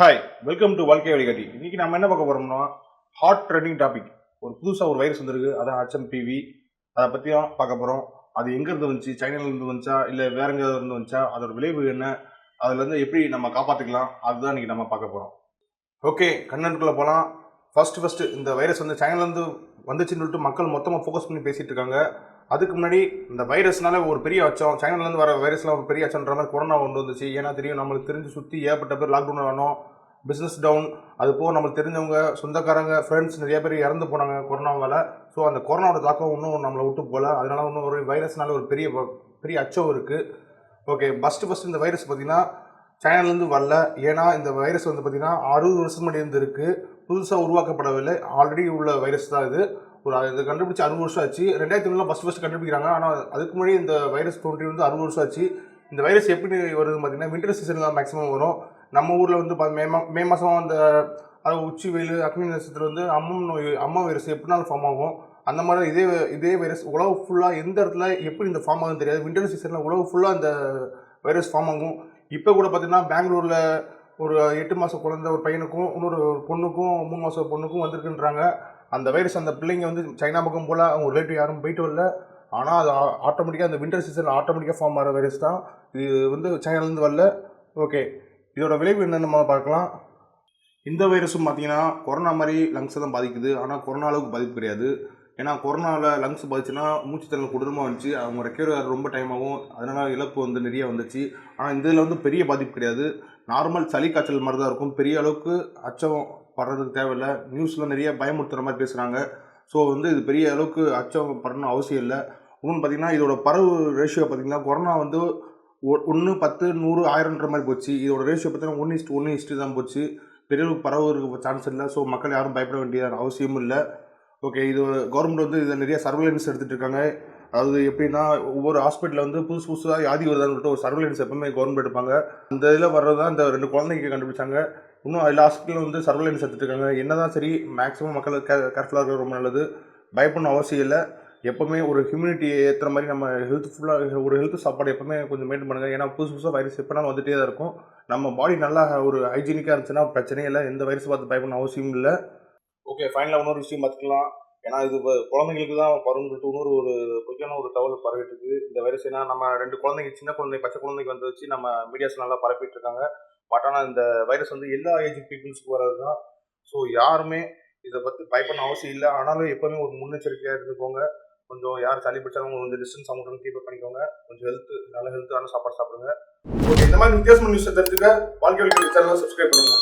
Hi welcome to வாழ்க்கை வழிகாட்டி இன்னைக்கு நம்ம என்ன பார்க்க போறோம்னா ஹாட் ட்ரெண்டிங் டாபிக் ஒரு புதுசாக ஒரு வைரஸ் வந்திருக்கு அதான் ஹெச்எம்பிவி அதை பற்றியும் பார்க்க போகிறோம் அது எங்கேருந்து வந்துச்சு சைனாலேருந்து வந்துச்சா இல்லை வேற எங்க இருந்து வந்துச்சா அதோட விளைவு என்ன அதுலேருந்து எப்படி நம்ம காப்பாற்றிக்கலாம் அதுதான் இன்னைக்கு நம்ம பார்க்க போகிறோம் ஓகே கண்ணனுக்குள்ளே போகலாம் ஃபர்ஸ்ட் ஃபர்ஸ்ட் இந்த வைரஸ் வந்து சைனாலேருந்து வந்துச்சுன்னு சொல்லிட்டு மக்கள் மொத்தமாக ஃபோக்கஸ் பண்ணி பேசிகிட்டு இருக்காங்க. அதுக்கு முன்னாடி இந்த வைரஸ்னால ஒரு பெரிய அச்சம் சைனாலேருந்து வர வைரஸ்லாம் ஒரு பெரிய அச்சம்ன்ற மாதிரி கொரோனா ஒன்று வந்துச்சு. ஏன்னா தெரியும் நம்மளுக்கு தெரிஞ்சு சுற்றி ஏகப்பட்ட பேர் லாக்டவுன் ஆனோம் பிஸ்னஸ் டவுன் அது போக நம்மளுக்கு தெரிஞ்சவங்க சொந்தக்காரங்க ஃப்ரெண்ட்ஸ் நிறைய பேர் இறந்து போனாங்க கொரோனாவால். ஸோ அந்த கொரோனாவோட தாக்கம் இன்னும் நம்மளை விட்டு போகல. அதனால இன்னும் ஒரு வைரஸ்னால ஒரு பெரிய பெரிய அச்சம் இருக்குது ஓகே ஃபஸ்ட்டு ஃபஸ்ட்டு இந்த வைரஸ் பார்த்தீங்கன்னா சைனாலேருந்து வரல. ஏன்னா இந்த வைரஸ் வந்து பார்த்திங்கன்னா அறுபது வருஷம் முன்னாடி இருந்து புதுசாக உருவாக்கப்படவில்லை. ஆல்ரெடி உள்ள வைரஸ் தான் இது. ஒரு இது கண்டுபிடிச்சி அறுபது வருஷம் ஆச்சு. ரெண்டாயிரத்தி ஒன்றில் ஃபஸ்ட் ஃபஸ்ட் கண்டுபிடிக்கிறாங்க. ஆனால் அதுக்கு முன்னாடி இந்த வைரஸ் தோன்றி வந்து அறுபது வருஷம் ஆச்சு. இந்த வைரஸ் எப்படி வருது பார்த்தீங்கன்னா வின்டர் சீசனில் தான் மேக்ஸிமம் வரும். நம்ம ஊரில் வந்து பா- மே மா மே மாதம் அந்த அது உச்சி வெயில் அக்னி நட்சத்திரம் வந்து அம்மம் நோய் அம்மா வைரஸ் எப்படினாலும் ஃபார்ம் ஆகும். அந்த மாதிரி இதே இதே வைரஸ் உழவு ஃபுல்லாக எந்த இடத்துல எப்படி இந்த ஃபார்ம் ஆகுதுன்னு தெரியாது. வின்டர் சீசனில் உழவு ஃபுல்லாக இந்த வைரஸ் ஃபார்ம் ஆகும். இப்போ கூட பார்த்தீங்கன்னா பெங்களூரில் ஒரு எட்டு மாதம் குழந்தை ஒரு பையனுக்கும் இன்னொரு ஒரு பொண்ணுக்கும் மூணு மாதம் பொண்ணுக்கும் வந்திருக்குன்றாங்க. அந்த வைரஸ் அந்த பிள்ளைங்க வந்து சைனா பக்கம் போல் அவங்க ரிலேட்டிவ் யாரும் போயிட்டு வரல. ஆனால் அது ஆட்டோமேட்டிக்காக அந்த வின்டர் சீசனில் ஆட்டோமேட்டிக்காக ஃபார்ம் ஆகிற வைரஸ் தான். இது வந்து சைனாலேருந்து வரல. ஓகே இதோட விளைவு என்னென்னு நம்ம பார்க்கலாம். இந்த வைரஸும் பார்த்தீங்கன்னா கொரோனா மாதிரி லங்ஸை தான் பாதிக்குது. ஆனால் கொரோனா அளவுக்கு பாதிப்பு கிடையாது. ஏன்னா கொரோனாவில் லங்ஸ் பாதிச்சுன்னா மூச்சுத்திறல் கொடூரமாக வந்துச்சு. அவங்க ரெக்கவர் ரொம்ப டைம் ஆகும். அதனால் இழப்பு வந்து நிறைய வந்துச்சு. ஆனால் இந்த இதில் வந்து பெரிய பாதிப்பு கிடையாது. நார்மல் சளி காய்ச்சல் மாதிரி தான் இருக்கும். பெரிய அளவுக்கு அச்சம் படுறதுக்கு தேவையில்லை. நியூஸில் நிறைய பயமுறுத்துகிற மாதிரி பேசுகிறாங்க ஸோ வந்து இது பெரிய அளவுக்கு அச்சம் படணும் அவசியம் இல்லை. இன்னொன்று பார்த்தீங்கன்னா இதோட பரவு ரேஷியோ பார்த்தீங்கன்னா கொரோனா வந்து ஒன்று பத்து நூறு ஆயிரம்ன்ற மாதிரி போச்சு. இதோட ரேஷியோ பார்த்தீங்கன்னா ஒன்று இஸ்ட் ஒன்று இஸ்ட்டு தான் போச்சு. பெரிய பரவுறதுக்கு சான்ஸ் இல்லை. ஸோ மக்கள் யாரும் பயப்பட வேண்டிய அவசியமும் இல்லை. ஓகே இது கவர்மெண்ட் வந்து இதை நிறைய சர்வேலன்ஸ் எடுத்துகிட்டு இருக்காங்க. அது எப்படின்னா ஒவ்வொரு ஹாஸ்பிட்டலில் வந்து புதுசு புதுசாக வியாதி வருதான்னு சொல்லிட்டு ஒரு சர்வேலன்ஸ் எப்பவுமே கவர்மெண்ட் எடுப்பாங்க. அந்த இதில் வர்றது தான் இந்த ரெண்டு குழந்தைங்க கண்டுபிடிச்சாங்க. இன்னும் எல்லா ஹாஸ்பிட்டலும் வந்து சர்வேலன்ஸ் எடுத்துகிட்டு இருக்காங்க. என்னதான் சரி மேக்ஸிமம் மக்கள் கே கேர்ஃபுல்லாக இருக்கிறது ரொம்ப நல்லது. பயப்படணும் அவசியம் இல்லை. எப்போவுமே ஒரு ஹியூமினிட்டி ஏற்றுற மாதிரி நம்ம ஹெல்த் ஃபுல்லாக ஒரு ஹெல்த் சாப்பாடு எப்பவுமே கொஞ்சம் மெயின்டைன் பண்ணுங்கள் ஏன்னா புதுசு புதுசாக வைரஸ் எப்போனாலும் வந்துகிட்டே தான் இருக்கும். நம்ம பாடி நல்லா ஒரு ஹைஜீனிக்காக இருந்துச்சுன்னா பிரச்சனையே இல்லை. எந்த வைரஸ் பார்த்து பயப்படணும் அவசியம் இல்லை. ஓகே ஃபைனலாக இன்னொரு விஷயம் பார்த்துக்கலாம். ஏன்னா இது இப்போ குழந்தைங்களுக்கு தான் வரும்னு இன்னொரு ஒரு பொய்யான ஒரு தகவல் பரவிட்டு இருக்கு இந்த வைரஸ் ஏன்னா நம்ம ரெண்டு குழந்தைங்க சின்ன குழந்தை பச்சை குழந்தைக்கு வந்து வச்சு நம்ம மீடியாஸ் நல்லா பரப்பிட்டு இருக்காங்க. பட் ஆனால் இந்த வைரஸ் வந்து எல்லா ஏஜ் பீப்புள்ஸுக்கு வர்றது தான். ஸோ யாருமே இதை பற்றி பயப்படணும் அவசியம் இல்லை. ஆனாலும் எப்போவுமே ஒரு முன்னெச்சரிக்கையாக இருந்துக்கோங்க. கொஞ்சம் யார் சளி பிடிச்சாலும் கொஞ்சம் டிஸ்டன்ஸ் அவங்க கீப் பண்ணிக்கோங்க. கொஞ்சம் ஹெல்த் நல்ல ஹெல்த்தான சாப்பாடு சாப்பிடுங்க. ஓகே இந்த மாதிரி வித்தியாசமான நியூஸ் தெரிஞ்சுக்க வாழ்க்கை சேனலை சப்ஸ்கிரைப் பண்ணுங்க.